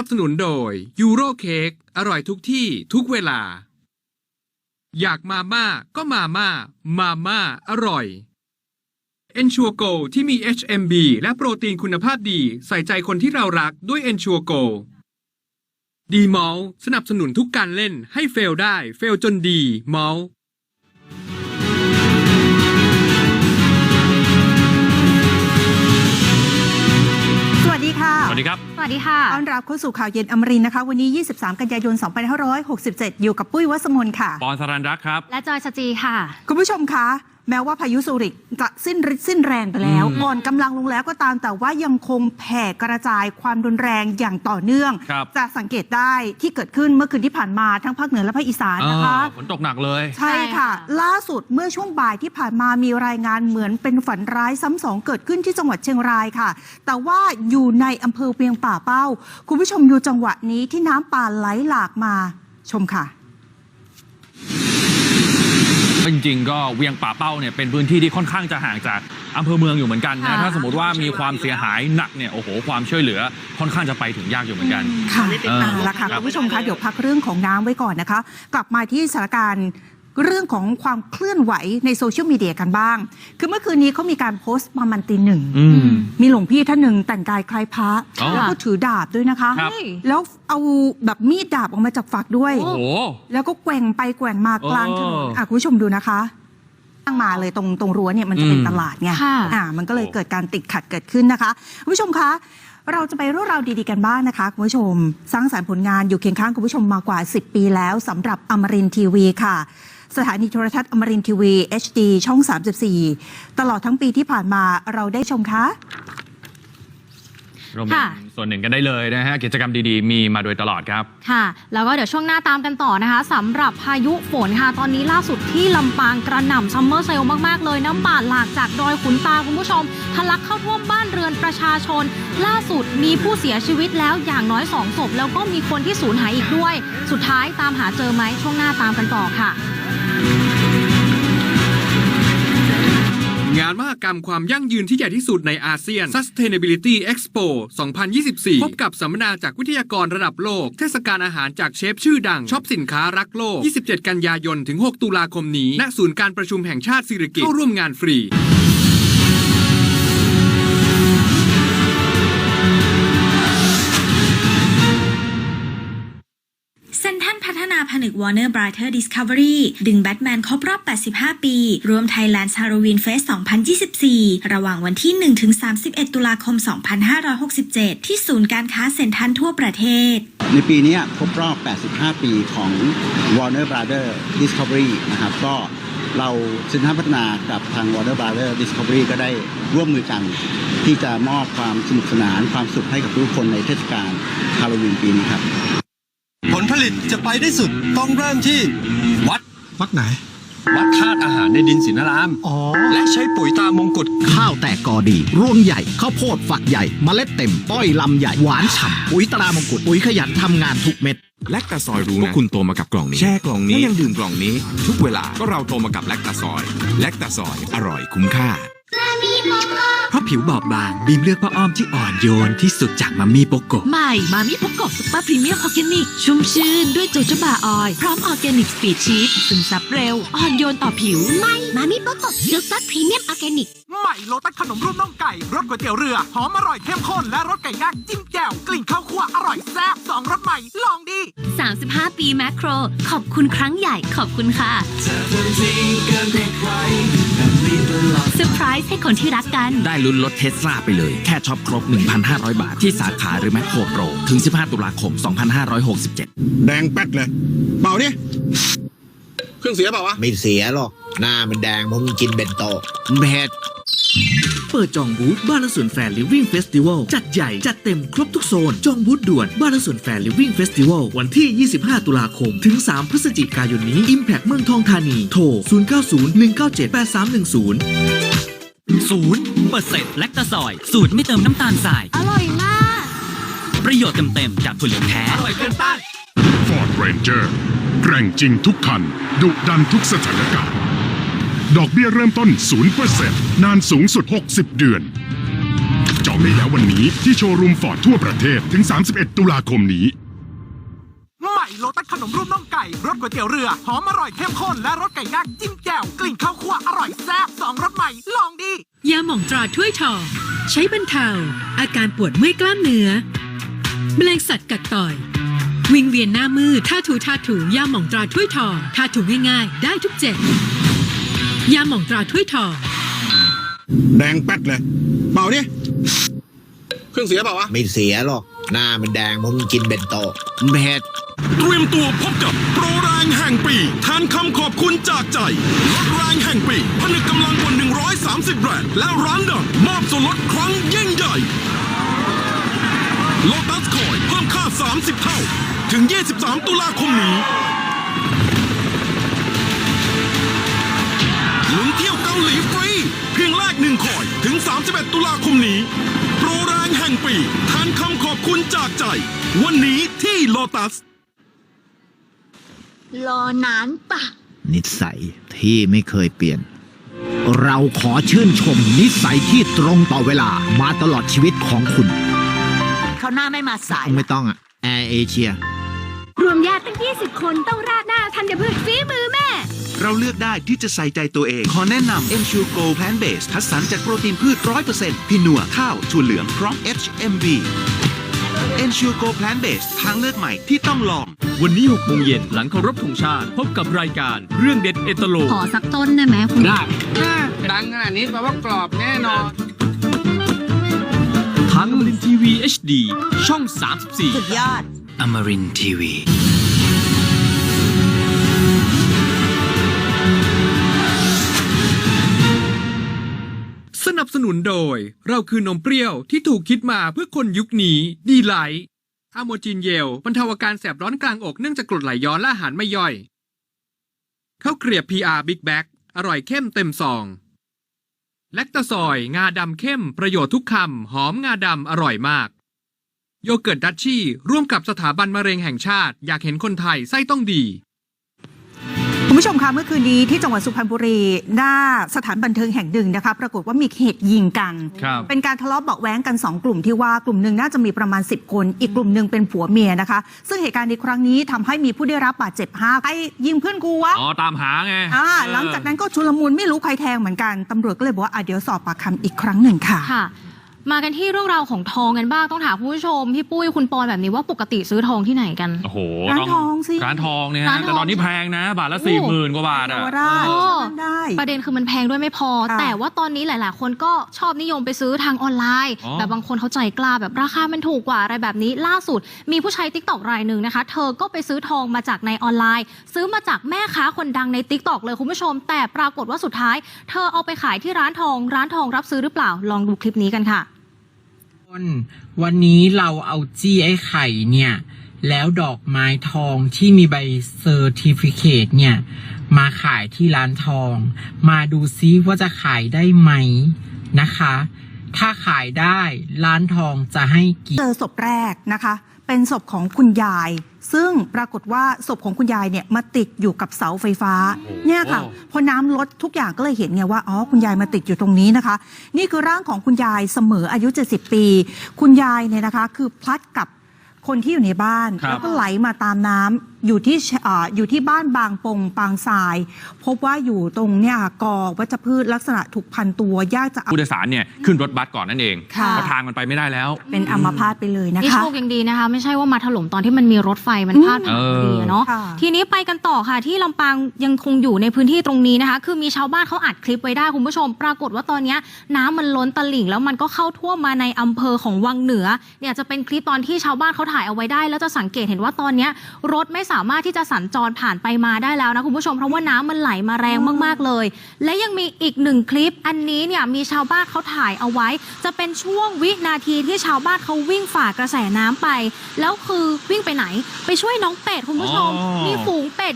นับสนุนโดยยูโรเค้กอร่อยทุกที่ทุกเวลา อยากมาม่าก็มาม่า มาม่าอร่อย e n s u r e Go ที่มี HMB และโปรตีนคุณภาพดีใส่ใจคนที่เรารักด้วย e n s u r e Go ดีมอลสนับสนุนทุกการเล่นให้เฟลได้ เฟลจนดีมอล ดีค่ะสวัสดีครับ สวัสดีค่ะ ต้อนรับเข้าสู่ข่าวเย็นอมรินทร์นะคะ วันนี้ 23 กันยายน 2567 อยู่กับปุ้ยวัสมนค่ะ ปอนสรันรักครับ และจอยสจีค่ะ คุณผู้ชมคะ แม้ว่าพายุสุริกจะสิ้นฤทธิ์สิ้นแรงไปแล้วอืมอ่อนกำลังลงแล้วก็ตามแต่ว่ายังคงแผ่กระจายความรุนแรงอย่างต่อเนื่อง ครับ จะสังเกตได้ที่เกิดขึ้นเมื่อคืนที่ผ่านมาทั้งภาคเหนือและภาคอีสานนะคะ เออฝนตกหนักเลยใช่ค่ะใช่ค่ะ ล่าสุดเมื่อช่วงบ่ายที่ผ่านมามีรายงานเหมือนเป็นฝันร้ายซ้ำสองเกิดขึ้นที่จังหวัดเชียงรายค่ะ แต่ว่าอยู่ในอำเภอเวียงป่าเป้า คุณผู้ชมดูจังหวะนี้ที่น้ำป่าไหลหลากมาชมค่ะ จริงๆก็เวียงป่าเป้าเนี่ยเป็นพื้นที่ที่ค่อนข้างจะห่างจากอำเภอเมืองอยู่เหมือนกันนะค่ะ ถ้าสมมติว่ามีความเสียหายหนักเนี่ยโอ้โหความช่วยเหลือค่อนข้างจะไปถึงยากอยู่เหมือนกัน ค่ะเออ เอาละค่ะคุณผู้ชมคะเดี๋ยวพักเรื่องของน้ำไว้ก่อนนะคะ กลับมาที่สถานการณ์ เรื่องของความเคลื่อนไหวในโซเชียลมีเดียกันบ้าง คือเมื่อคืนนี้เขามีการโพสต์ประมาณตีหนึ่ง อืม มีหลวงพี่ท่านหนึ่งแต่งกายคล้ายพระอ๋อแล้วก็ถือดาบด้วยนะคะ ครับ แล้วเอาแบบมีดดาบออกมาจากฝักด้วย โอ้โห แล้วก็แกว่งไปแกว่งมากลางถนนเอออ่อะคุณผู้ชมดูนะคะตั้งมาเลยตรงตรงรั้วเนี่ยมันจะเป็นอืม ตลาดไงค่ะ อ่า มันก็เลยเกิดการติดขัดเกิดขึ้นนะคะคุณผู้ชมคะ เราจะไปเรื่องราวดีๆกันบ้างนะคะคุณผู้ชม สร้างสรรค์ผลงานอยู่เคียงข้างคุณผู้ชมมากว่า 10 ปีแล้วสำหรับอมรินทีวีค่ะ สถานีโทรทัศน์อมรินทีวี HD ช่อง 34 ตลอดทั้งปีที่ผ่านมาเราได้ชมคะ รวมเป็นค่ะ ส่วนหนึ่งกันได้เลยนะฮะ กิจกรรมดีๆ มีมาโดยตลอดครับ ค่ะ แล้วก็เดี๋ยวช่วงหน้าตามกันต่อนะคะสำหรับพายุฝนค่ะ ตอนนี้ล่าสุดที่ลำปางกระหน่ำซัมเมอร์เซลมาก ๆ เลย น้ำป่าหลากจากดอยขุนตาคุณผู้ชมทะลักเข้าท่วมบ้านเรือนประชาชน ล่าสุดมีผู้เสียชีวิตแล้วอย่างน้อยสองศพแล้วก็มีคนที่สูญหายอีกด้วย สุดท้ายตามหาเจอไหมช่วงหน้าตามกันต่อค่ะ งานมหกรรมความยั่งยืนที่ใหญ่ที่สุดในอาเซียน Sustainability Expo 2024 พบกับสัมมนาจากวิทยากรระดับโลก เทศกาลอาหารจากเชฟชื่อดัง ช็อปสินค้ารักโลก 27 กันยายน ถึง 6 ตุลาคมนี้ ณ ศูนย์การประชุมแห่งชาติสิริกิติ์เข้าร่วมงานฟรี ผนึก Warner Brother Discovery ดึงแบทแมนครบรอบ 85 ปี รวม Thailand Halloween Fest 2024 ระหว่างวันที่ 1-31 ตุลาคม 2567 ที่ศูนย์การค้าเซ็นทรัลทั่วประเทศ ในปีนี้ครบรอบ 85 ปีของ Warner Brother Discovery นะครับก็เราสินค้าพัฒนากับทาง Warner Brother Discovery ก็ได้ร่วมมือกัน ที่จะมอบความสนุกสนานความสุขให้กับทุกคนในเทศกาลฮาโลวีนปีนี้ครับ ลผลิตจะไปได้สุดต้องเริ่มที่วัด วัดไหน วัดธาตุอาหารในดินสินาราม อ๋อ และใช้ปุ๋ยตามมงกุฎข้าวแตกกอดี รวงใหญ่ ข้าวโพดฝักใหญ่ เมล็ดเต็ม ต้อยลำใหญ่ หวานฉ่ำ ปุ๋ยตรามงกุฎ ปุ๋ยขยันทำงานทุกเม็ด แลคตาซอยรู้นะว่าคุณโตมากับกล่องนี้ แช่กล่องนี้ แล้วยังดื่มกล่องนี้ ทุกเวลา ก็เราโตมากับแลคตาซอย แลคตาซอย อร่อยคุ้มค่า เพราะผิวบอบบางบีมเลือกผ้าอ้อมที่อ่อนโยนที่สุดจากมัมมี่โปโกใหม่มามิโปโกซุปเปอร์พรีเมียมออร์แกนิก ชุ่มชื่นด้วยโจโจบาออยล์พร้อมออร์แกนิกสปีดชีสซึมซับเร็ว อ่อนโยนต่อผิวใหม่มามิโปโกซุปเปอร์พรีเมียมออร์แกนิก ใหม่โลตัสขนมรูปน่องไก่รสก๋วยเตี๋ยวเรือ หอมอร่อยเข้มข้นและรสไก่ย่างจิ้มแจ่วกลิ่นข้าวคั่วอร่อยแซ่บสองรสใหม่ลองดี 35 ปีแมคโคร ขอบคุณครั้งใหญ่ขอบคุณค่ะเซอ ร์ไพรส์ให้คนที่รักกัน ได้ลุ้นรถเทสลาไปเลย แค่ช็อปครบ 1,500 บาท ที่สาขาหรือแมคโครโปร ถึง 15 ตุลาคม 2567 แดงแป๊ดเลย เปล่าดิเครื่องเสียเปล่าวะ ไม่เสียหรอก หน้ามันแดงเพราะมึงกินเบนโตะแมดเปิดจองบูธบ้านและสวนแฟร์ลิฟวิ่งเฟสติวัลจัดใหญ่ จัดเต็มครบทุกโซน จองบูธด่วนบ้านและสวนแฟร์ลิฟวิ่งเฟสติวัลวันที่ 25 ตุลาคม ถึง 3 พฤศจิกายนนี้ Impact เมืองทองธานี โทร 0901978310ศูน ย์เปอร์เซ็นต์แลคตาซอยสูตรไม่เติมน้ำตาลทราย อร่อยมาก ประโยชน์เต็มๆจากถั่วเหลืองแท้ อร่อยเกินต้าน Ford Ranger แกร่งจริงทุกคัน ดุดันทุกสถานการณ์ ดอกเบี้ยเริ่มต้น 0%นานสูงสุด 60 เดือน จองได้แล้ววันนี้ที่โชว์รูมฟอร์ดทั่วประเทศถึง 31 ตุลาคมนี้ ใหม่โลตัสขนมรูปน่องไก่รสก๋วยเตี๋ยวเรือ หอมอร่อยเข้มข้นและรสไก่ย่างจิ้มแจ่วกลิ่นข้าวคั่วอร่อยแซ่บสองรสใหม่ลองดี ยาหม่องตราถ้วยทองใช้บรรเทา อาการปวดเมื่อยกล้ามเนื้อแมลงสัตว์กัดต่อย วิงเวียนหน้ามืดท่าถูท่าถูยาหม่องตราถ้วยทองท่าถูง่ายๆ ได้ทุกเจ็บยาหม่องตราถ้วยทองแดงแป๊ดเลยเปล่าดิเครื่องเสียเปล่าวะ ไม่เสียหรอก หน้ามันแดงเพราะมึงกินเบนโตเผ็ด เตรียมตัวพบกับโปรแรงแห่งปีแทนคำขอบคุณจากใจลดแรงแห่งปีผนึกกำลังกว่า130 แบรนด์และร้านดังมอบส่วนลดครั้งยิ่งใหญ่โลตัสคอยเพิ่มค่า 30 เท่า ถึง 23 ตุลาคมนี้ลุ้นเที่ยวเกาหลีฟรี เพียงแรกหนึ่งคอยถึง 31 ตุลาคมนี้ โปรแรงแห่งปีแทนคำขอบคุณจากใจ วันนี้ที่โลตัส รอนานปะ นิสัยที่ไม่เคยเปลี่ยน เราขอชื่นชมนิสัยที่ตรงต่อเวลามาตลอดชีวิตของคุณ เขาหน้าไม่มาสายไม่ต้องอะแอร์เอเชีย รวมญาติตั้ง 20 คนต้องราดหน้าทันยพืชฝีมือแม่ เราเลือกได้ที่จะใส่ใจตัวเอง ขอแนะนำ m s u r e Go Plant Base คัดสรรจากโปรตีนพืช 100%พินัวข้าวถั่วเหลืองพร้อม HMB m s u r e Go Plant Base ทางเลือกใหม่ที่ต้องลอง วันนี้6โมงเย็นหลังเคารพธงชาติ พบกับรายการเรื่องเด็ดเอตโล ขอสักต้นได้ไหมคุณได้ดังขนาดนี้แปลว่ากรอบแน่นอนทางอมรินทีวี HD ช่อง 34 สุดยอดอมรินทีวี สนุนโดย เราคือนมเปรี้ยวที่ถูกคิดมาเพื่อคนยุคนี้ ดีไลท์อะโมจินเยลบรรเทาอาการแสบร้อนกลางอกเนื่องจากกรดไหลย้อนและอาหารไม่ย่อยข้าวเกรียบ PR Big Bag อร่อยเข้มเต็มซองแลคตาซอย งาดำเข้ม ประโยชน์ทุกคำ หอมงาดำอร่อยมาก โยเกิร์ตดัชชี่ ร่วมกับสถาบันมะเร็งแห่งชาติ อยากเห็นคนไทยไส้ต้องดี คุณผู้ชมคะเมื่อคืนนี้ที่จังหวัดสุพรรณบุรีหน้าสถานบันเทิงแห่งหนึ่งนะคะปรากฏว่ามีเหตุยิงกัน ครับเป็นการทะเลาะเบาะแว้งกัน 2 กลุ่มที่ว่ากลุ่มหนึ่งน่าจะมีประมาณ 10 คน อีกกลุ่มหนึ่งเป็นผัวเมียนะคะ ซึ่งเหตุการณ์ในครั้งนี้ทำให้มีผู้ได้รับบาดเจ็บห้าไอ้ยิงเพื่อนกูวะอ๋อตามหาไงอ่าเออหลังจากนั้นก็ชุลมุนไม่รู้ใครแทงเหมือนกันตำรวจก็เลยบอกว่าอะเดี๋ยวสอบปากคำอีกครั้งหนึ่งค่ะ ค่ะ มากันที่เรื่องราวของทองกันบ้างต้องถามคุณผู้ชมพี่ปุ้ยคุณปอนแบบนี้ว่าปกติซื้อทองที่ไหนกัน โอ้โหร้านต้ทองสิร้านทองเนี่ยร้าฮะนทอง แต่ตอนนี้แพงนะ บาทละสี่หมื่นกว่าบาทเยาอะวราชโอ้นั่นได้ ประเด็นคือมันแพงด้วยไม่พอ ค่ะ แต่ว่าตอนนี้หลาย ๆ คนก็ชอบนิยมไปซื้อทางออนไลน์อ๋อแบบบางคนเขาใจกล้าแบบราคามันถูกกว่าอะไรแบบนี้ ล่าสุด มีผู้ใช้ติ๊กตอกรายหนึ่งนะคะ เธอก็ไปซื้อทองมาจากในออนไลน์ ซื้อมาจากแม่ค้าคนดังในติ๊กตอกเลยคุณผู้ชม แต่ปรากฏว่าสุดท้าย เธอเอาไปขายที่ร้านทอง ร้านทองรับซื้อหรือเปล่าลองดูคลิปนี้กันค่ะ วันนี้เราเอาจี้ไอ้ไข่เนี่ย แล้วดอกไม้ทองที่มีใบเซอร์ติฟิเคตเนี่ย มาขายที่ร้านทอง มาดูซิว่าจะขายได้ไหมนะคะ ถ้าขายได้ร้านทองจะให้กี่เจอศพแรกนะคะ เป็นศพของคุณยาย ซึ่งปรากฏว่าศพของคุณยายเนี่ยมาติดอยู่กับเสาไฟฟ้า เนี่ยค่ะ พอน้ำลดทุกอย่างก็เลยเห็นไงว่าอ๋อคุณยายมาติดอยู่ตรงนี้นะคะ นี่คือร่างของคุณยายเสมออายุ 70 ปี คุณยายเนี่ยนะคะ คือพลัดกับคนที่อยู่ในบ้าน ครับ แล้วก็ไหลมาตามน้ำ อยู่ที่เอ่ออยู่ที่บ้านบางปงปางทราย พบว่าอยู่ตรงเนี่ยกอวัชพืชลักษณะถูกพันตัวยากจะเอา ผู้โดยสารเนี่ยขึ้นรถบัสก่อนนั่นเองค่ะ เพราะทางมันไปไม่ได้แล้ว เป็นอัมพาตไปเลยนะนี่คะ โชคยังดีนะคะ ไม่ใช่ว่ามาถล่มตอนที่มันมีรถไฟมันพาดผ่านพอดีอะเนาะค่ะ ทีนี้ไปกันต่อค่ะ ที่ลำปางยังคงอยู่ในพื้นที่ตรงนี้นะคะ คือมีชาวบ้านเขาอัดคลิปไว้ได้คุณผู้ชม ปรากฏว่าตอนเนี้ยน้ำมันล้นตลิ่งแล้วมันก็เข้าท่วมมาในอำเภอของวังเหนือเนี่ยจะเป็นคลิปตอนที่ชาวบ้านเขาถ่ายเอาไว้ได้ แล้วจะสังเกตเห็นว่าตอนเนี้ยรถไม่สามารถที่จะสัญจรผ่านไปมาได้แล้วนะคุณผู้ชมเพราะว่าน้ำมันไหลมาแรงมากๆเลย และยังมีอีกหนึ่งคลิป อันนี้เนี่ยมีชาวบ้านเขาถ่ายเอาไว้ จะเป็นช่วงวินาทีที่ชาวบ้านเขาวิ่งฝ่ากระแสน้ำไป แล้วคือวิ่งไปไหน ไปช่วยน้องเป็ดคุณผู้ชม อ๋อ มีฝูงเป็ด